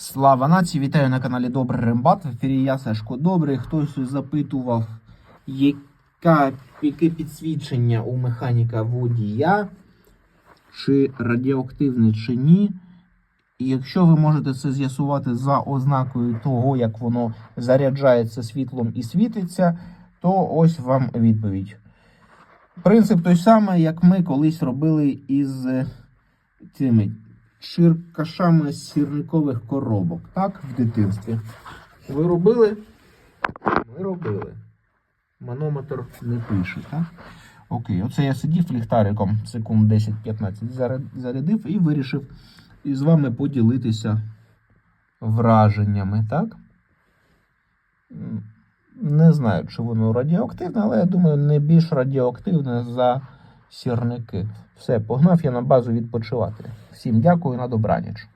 Слава нації! Вітаю на каналі Добрий Рембат. В ефірі я Сашко Добрий. Хтось запитував, яка, яке підсвідчення у механіка водія, чи радіоактивне, чи ні. І якщо ви можете це з'ясувати за ознакою того, як воно заряджається світлом і світиться, то ось вам відповідь. Принцип той самий, як ми колись робили із цими чиркашами з сірникових коробок, так, в дитинстві. Ви робили? Ми робили. Манометр не пише, так? Окей, оце я сидів ліхтариком секунд 10-15 зарядив і вирішив із вами поділитися враженнями, так? Не знаю, чи воно радіоактивне, але я думаю, не більш радіоактивне за сірники. Все, погнав я на базу відпочивати. Всім дякую на добраніч.